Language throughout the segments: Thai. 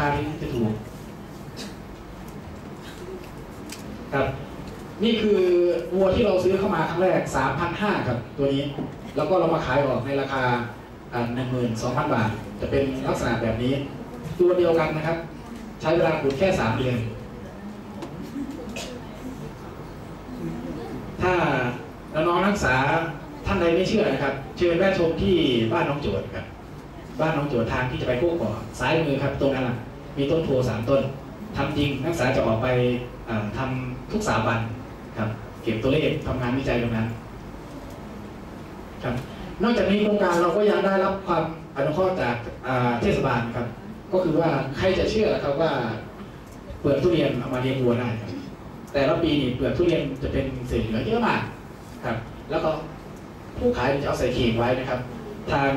คาที่จะถูกครับ นี่คือวัวที่เราซื้อเข้ามาครั้งแรก 3,500ครับ ตัวนี้ แล้วก็เรามาขายออกในราคาหนึ่งหมื่นสองพันบาท จะเป็นลักษณะแบบนี้ ตัวเดียวกันนะครับ ใช้เวลาขุดแค่สามเดือน ถ้าน้องนักศึกษาท่านใดไม่เชื่อนะครับ เชิญแวะชมที่บ้านน้องโจทย์ครับ บ้านน้องโจทย์ทางที่จะไปโคกก่อซ้ายมือครับตรงนั้นน่ะ มีต้นโพสามต้นทำจริงนักศึกษาจะออกไปอ่าทำทุกสามวันครับเก็บตัวเลขทำงานวิจัยตรงนั้นครับนอกจากนี้โครงการเราก็ยังได้รับความอนุเคราะห์จากาเทศบาลครับ ก็คือว่าใครจะเชื่อครับว่าเปลือกทุเรียนเอามาเลี้ยงวัวได้ครับแต่ละปีนี่เปลือกทุเรียนจะเป็นเศษเหลือเยอะมากครับ แล้วก็ผู้ขายจะเอาใส่เข่งไว้นะครับ ทาง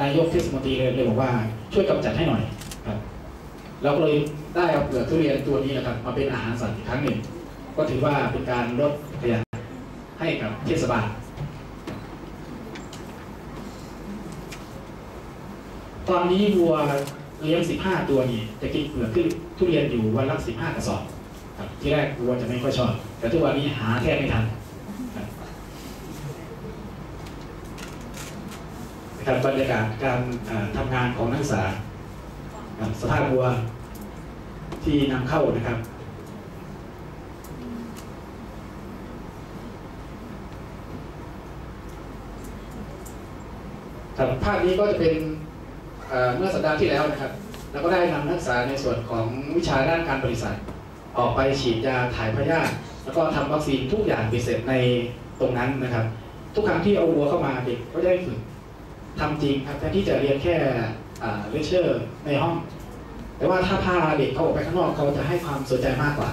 นายกเทศมนตรีเลยเลยบอกว่าช่วยกำจัดให้หน่อยครับ เราก็เลยได้เอาเปลือกทุเรียนตัวนี้นะครับมาเป็นอาหารสัตว์อีกครั้งหนึ่ง ก็ถือว่าเป็นการลดขยะให้กับเทศบาล ตอนนี้วัวเลี้ยง 15 ตัวนี่จะกินเปลือกทุเรียนอยู่วันละ 15 กระสอบครับที่แรกวัวจะไม่ค่อยชอบ แต่ทุกวันนี้หาแทบไม่ทันครับนะครับบรรยากาศการอ่าทำงานของนักศึกษาสภาพวัว ที่นำเข้านะครับ ภาพนี้ก็จะเป็นเมื่อสัปดาห์ที่แล้วนะครับ แล้วก็ได้นำนักศึกษาในส่วนของวิชาด้านการบริษัท ออกไปฉีดยาถ่ายพยาธิแล้วก็ทำวัคซีนทุกอย่างเบ็ดเสร็จในตรงนั้นนะครับ ทุกครั้งที่เอาวัวเข้ามาเด็กก็ได้ฝึกทำจริงครับแทนที่จะเรียนแค่เลคเชอร์ในห้อง แต่ว่าถ้าพาเด็กเขาออกไปข้างนอกเขาจะให้ความสนใจมากกว่า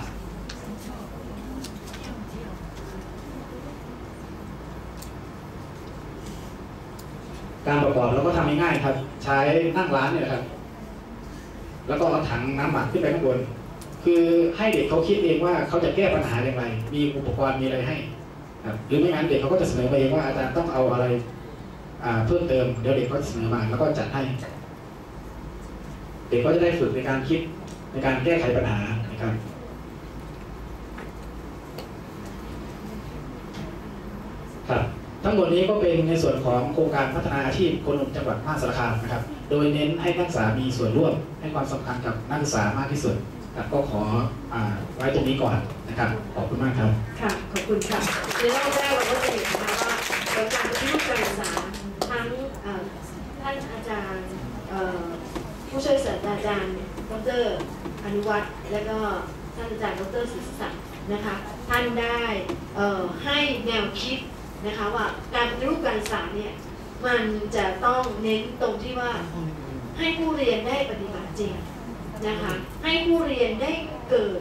การประกอบเราก็ทำง่ายๆครับ ใช้นั่งร้านเนี่ยครับ แล้วก็เอาถังน้ำหมักขึ้นไปข้างบน คือให้เด็กเขาคิดเองว่าเขาจะแก้ปัญหาอย่างไร มีอุปกรณ์มีอะไรให้ครับหรือไม่งั้นเด็กเขาก็จะเสนอมาเองว่าอาจารย์ต้องเอาอะไรเพิ่มเติมเดี๋ยวเด็กก็เสนอมาแล้วก็จัดให้ เด็กก็จะได้ฝึกในการคิดในการแก้ไขปัญหานะครับครับทั้งหมดนี้ก็เป็นในส่วนของโครงการพัฒนาอาชีพคนหนุ่มจังหวัดมหาสารคามนะครับ โดยเน้นให้นักศึกษามีส่วนร่วมให้ความสำคัญกับนักศึกษามากที่สุดครับก็ขออาไว้ตรงนี้ก่อนนะครับ ขอบคุณมากครับ ค่ะ ขอบคุณค่ะในรอบแรกเราก็จะเห็นนะคะว่าการปฏิรูปการศึกษาทั้งท่านอาจารย์เอ่อ ผู้ช่วยศาสตราจารย์ ดร อนุวัฒน์และก็ท่านอาจารย์ ดรศิษศักดิ์นะคะ ท่านได้เอ่อให้แนวคิดนะคะว่าการปฏิรูปการศึกษาเนี่ยมันจะต้องเน้นตรงที่ว่าให้ผู้เรียนได้ปฏิบัติจริงนะคะให้ผู้เรียนได้เกิด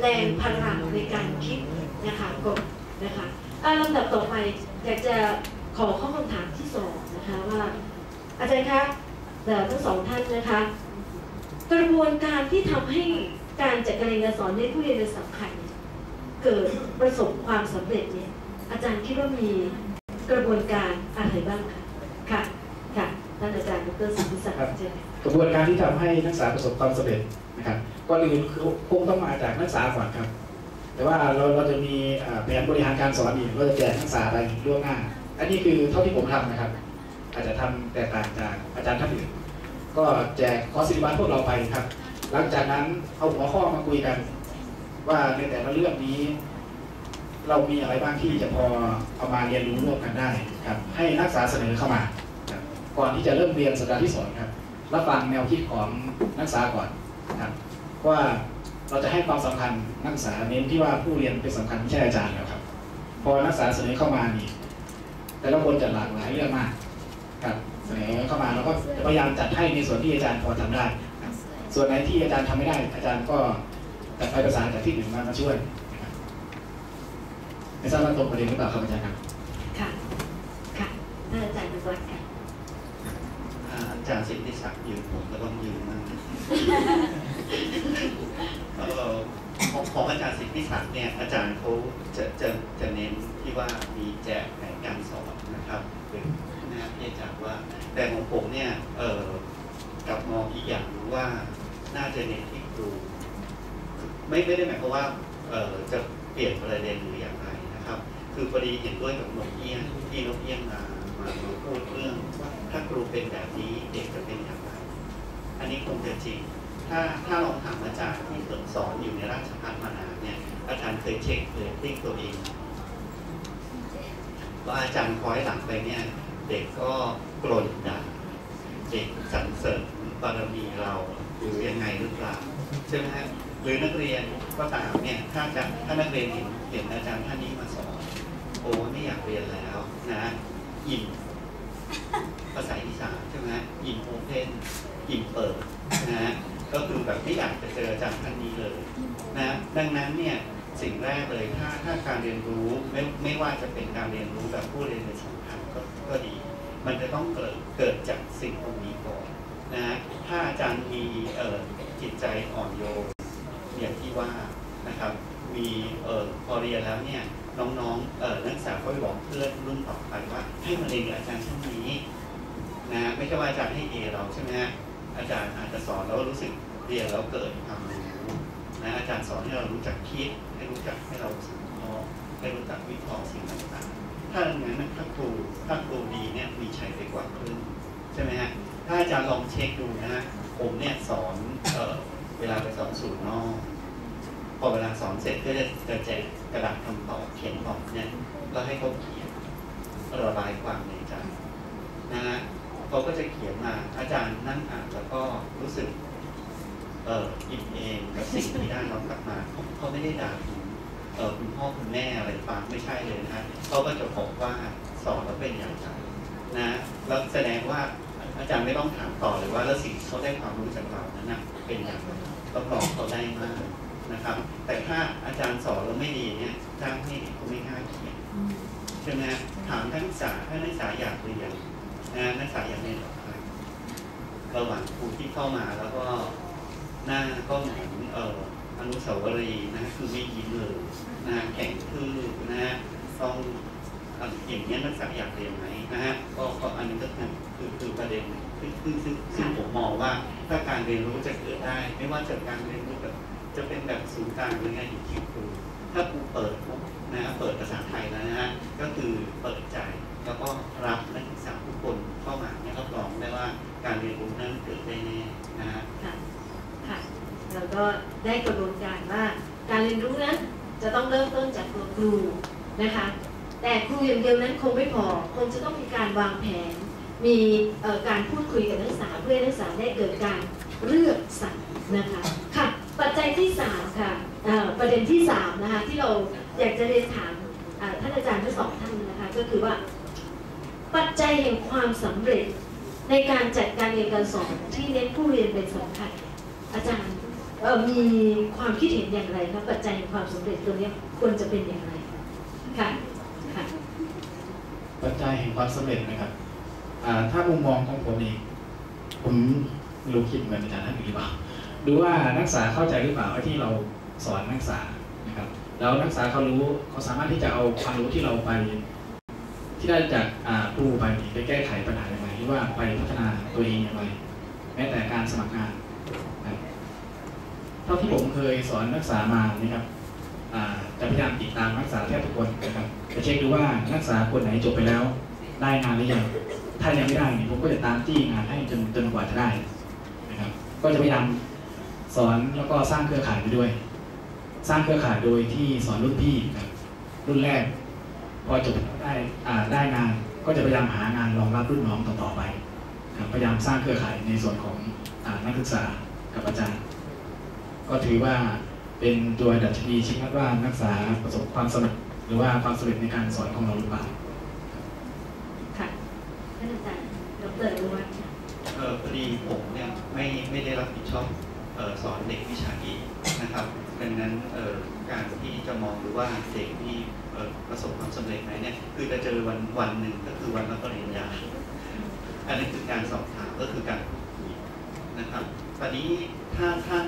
แรงพลังในการคิดนะคะกดนะคะอาลำดับต่อไปอยากจะขอข้อคำถามที่สองนะคะว่า อาจารย์คะ ทั้งสองท่านนะคะ กระบวนการที่ทำให้การจัดการเรียนการสอนในผู้เรียนเป็นสำคัญเนี่ยเกิดประสบความสำเร็จเนี่ยอาจารย์คิดว่ามีกระบวนการอะไรบ้างคะค่ะค่ะท่านอาจารย์ดรสุทธิศักดิ์เชิญค่ะกระบวนการที่ทำให้นักศึกษาประสบความสำเร็จนะครับก่อนอื่นคือคงต้องมาจากนักศึกษาก่อนครับ แต่ว่าเราเราจะมีแผนบริหารการสอนอีกเราจะแจกนักศึกษาไปล่วงหน้า อันนี้คือเท่าที่ผมทำนะครับ อาจจะทำแตกต่างจากอาจารย์ท่านอื่นก็แจกคอร์สสิบัตพวกเราไปครับ หลังจากนั้นเอาหัวข้อมาคุยกัน ว่าในแต่ละเรื่องนี้ เรามีอะไรบ้างที่จะพอเอามาเรียนรู้ร่วมกันได้ครับ ให้นักศึกษาเสนอเข้ามาก่อนที่จะเริ่มเรียนสัปดาห์ที่สองครับรับฟังแนวคิดของนักศึกษาก่อนครับว่าเราจะให้ความสำคัญนักศึกษาเน้นที่ว่าผู้เรียนเป็นสำคัญไม่ใช่อาจารย์แล้วครับ พอนักศึกษาเสนอเข้ามานี่แต่ละคนจะหลากหลายเรื่องมาก ครับเสนอเข้ามาแล้วก็จะพยายามจัดให้ในส่วนที่อาจารย์พอทำได้ครับส่วนไหนที่อาจารย์ทำไม่ได้ อาจารย์ก็จะไปประสานจากที่อื่นมามาช่วยนะครับไม่ทราบว่าตรงประเด็นหรือเปล่าครับอาจารย์ครับค่ะค่ะท่านอาจารย์ดุวัฒน์ค่ะอ่าอาจารย์สิทธิศักดิ์ยืนผมก็ต้องยืนนั่งเอ่อของของอาจารย์สิทธิศักดิ์เนี่ยอาจารย์เขาจะจะจะเน้นที่ว่ามีแจกแผนการสอนนะครับเป็ นหน้าที่อาจารย์ว่า แต่ของผมเนี่ยเออกลับมองอีกอย่างหนึ่ว่าน่าจะเน้นที่ครูไม่ไม่ได้หมายความว่าเออจะเปลี่ยนประเด็นหรืออย่างไรนะครับ คือพอดีเห็นด้วยกับนกเอี้ยงที่นกเอี้ยงมามามาพูดเรื่องว่าถ้าครูเป็นแบบนี้เด็กจะเป็นอย่างไร อันนี้คงจะจริง ถ้าถ้าลองถามอาจารย์ที่สอนอยู่ในราชพัฒมานานเนี่ยอาจารย์เคยเช็คเรตติ้งตัวเองว่าอาจารย์คอยหลังไปเนี่ย เด็กก็กรนด่าเด็กสรรเสริญบารมีเราหรือยังไงหรือเปล่าใช่ไหมฮะหรือนักเรียนก็ตามเนี่ยถ้าจะถ้านักเรียนเห็นเห็นอาจารย์ท่านนี้มาสอนโอ้ไม่อยากเรียนแล้วนะอิ่มภาษาอีสานใช่ไหมอิ่มโอเพนอิ่มเปิดนะฮะก็คือแบบไม่อยากจะเจออาจารย์ท่านนี้เลยนะดังนั้นเนี่ยสิ่งแรกเลยถ้าถ้าการเรียนรู้ไม่ไม่ว่าจะเป็นการเรียนรู้แบบผู้เรียนในสังคมก็ก็ดี มันจะต้องเกิดเกิดจากสิ่งตรงนี้ก่อนนะฮะถ้าอาจารย์มีเอ่อจิตใจอ่อนโยนอย่างที่ว่านะครับ มีเอ่อพอเรียนแล้วเนี่ยน้องๆเอ่อนักศึกษาก็ไปบอกเพื่อนรุ่นต่อไปว่า ให้มาเรียนอาจารย์ท่านนี้นะไม่ใช่ว่าอาจารย์ให้เอเราใช่ไหมฮะอาจารย์อาจจะสอนแล้วรู้สึกเรียนแล้วเกิดความรู้นะอาจารย์สอนให้เรารู้จักคิดให้รู้จักให้เราสังเคราะห์ให้รู้จักวิเคราะห์สิ่งต่างๆ ถ้าอย่างนั้นถ้าครูถ้าครูดีเนี่ยมีชัยไปกว่าครึ่งใช่ไหมฮะถ้าอาจารย์ลองเช็คดูนะฮะผมเนี่ยสอนเออเวลาไปสอนสูตรนอกพอเวลาสอนเสร็จก็จะจะแจกกระดาษคำตอบเขียนตอบเนี่ยแล้วให้เขาเขียนระบายความในใจนะฮะเขาก็จะเขียนมาอาจารย์นั่งอ่านแล้วก็รู้สึกเอ่ออิ่มเองกับสิ่งที่ได้รับกลับมาเขาไม่ได้ด่า คุณพ่อคุณแม่อะไรฟังไม่ใช่เลยนะเขาก็จะบอกว่าสอนแล้วเป็นอย่างไรนะแล้วแสดงว่าอาจารย์ไม่ต้องถามต่อเลยว่าแล้วสิ่งเขาได้ความรู้จากเรานั้นนะเป็นอย่างไรรับรองเขาได้มากนะครับ แต่ถ้าอาจารย์สอนแล้วไม่ดีเนี่ยจ้างให้เด็กเขาไม่กล้าเขียนใช่ไหมถามนักศึกษาถ้านักศึกษาอยากเรียนนะนักศึกษาอยากเรียนกับใครระหว่างครูที่เข้ามาแล้วก็หน้าก็เหมือนเออ อนุสาวรีย์นะคือไม่ยิ้มเลยนะแข็งทื่อนะฮะต้องอย่างนี้ยนักศึกษาอยากเรียนไหมนะฮะก็ก็อันนี้ก็คือคือประเด็นคือคือซึ่งซึ่งผมมองว่าถ้าการเรียนรู้จะเกิดได้ ไม่ว่าจะการเรียนรู้แบบจะเป็นแบบศูนย์กลางหรือไงอยู่ที่ครูถ้าครูเปิดนะฮะเปิดภาษาไทยแล้วนะฮะก็คือเปิดใจแล้วก็รับนักศึกษาทุกคนเข้ามาเนี่ยรับรองได้ว่าการเรียนรู้นั้นเกิดได้แน่นะฮะค่ะค่ะเราก็ ได้กระบวนการว่าการเรียนรู้นั้นจะต้องเริ่มต้นจากตัวครูนะคะ แต่ครูอย่างเดียวนั้นคงไม่พอคงจะต้องมีการวางแผน มีการพูดคุยกับนักศึกษาเพื่อนักศึกษาได้เกิดการเลือกสรรนะคะค่ะปัจจัยที่สามค่ะประเด็นที่สามนะคะที่เราอยากจะเรียนถามท่านอาจารย์ทั้งสองท่านนะคะ ก็คือว่า ปัจจัยแห่งความสำเร็จในการจัดการเรียนการสอนที่เน้นผู้เรียนเป็นสำคัญอาจารย์ มีความคิดเห็นอย่างไรครับปัจจัยแห่งความสำเร็จตัวนี้ควรจะเป็นอย่างไรค่ะค่ะปัจจัยแห่งความสำเร็จนะครับอ่าถ้ามุมมองของผมเองผมรู้คิดเหมือนอาจารย์ท่านหรือเปล่าดูว่านักศึกษาเข้าใจหรือเปล่าที่เราสอนนักศึกษานะครับแล้วนักศึกษาเขารู้เขาสามารถที่จะเอาความรู้ที่เราไป ที่ได้จากอ่าครูไปไปแก้ไขปัญหาอย่างไรหรือว่าไปพัฒนาตัวเองอย่างไรแม้แต่การสมัครงาน ท่าที่ผมเคยสอนนักศึกษามานะครับจะพยายามติดตามนักศึกษาแทบทุกคนนะครับจะเช็คดูว่านักศึกษาคนไหนจบไปแล้ว ได้งานหรือยังถ้ายังไม่ได้เนี่ยผมก็จะตามจี้งานให้จนจนกว่าจะได้นะครับก็จะพยายามสอนแล้วก็สร้างเครือข่ายไปด้วย สร้างเครือข่ายโดยที่สอนรุ่นพี่นะครับรุ่นแรก พอจบได้ได้งานก็จะพยายามหางานรองรับรุ่นน้องต่อๆไป พยายามสร้างเครือข่ายในส่วนของอนักศึกษากับอาจารย์ ก็ถือว่าเป็นตัวดัชนีชี้วัดว่านักศึกษาประสบความสำเร็จหรือว่าความสำเร็จในการสอนของเราหรือเปล่าค่ะท่านอาจารย์ดรอนุวัฒน์ค่ะเออพอดีผมเนี่ยไม่ไม่ได้รับผิดชอบเออสอนเด็กวิชาเอกนะครับดังนั้นเออการที่จะมองดูว่าเด็กที่เอ่อประสบความสำเร็จไหมเนี่ยคือจะเจอวันวันหนึ่งก็คือวันรับปริญญาอันนี้คือการสอบถามก็คือการพูดคุยนะครับตอนนี้ถ้าถ้าถ้า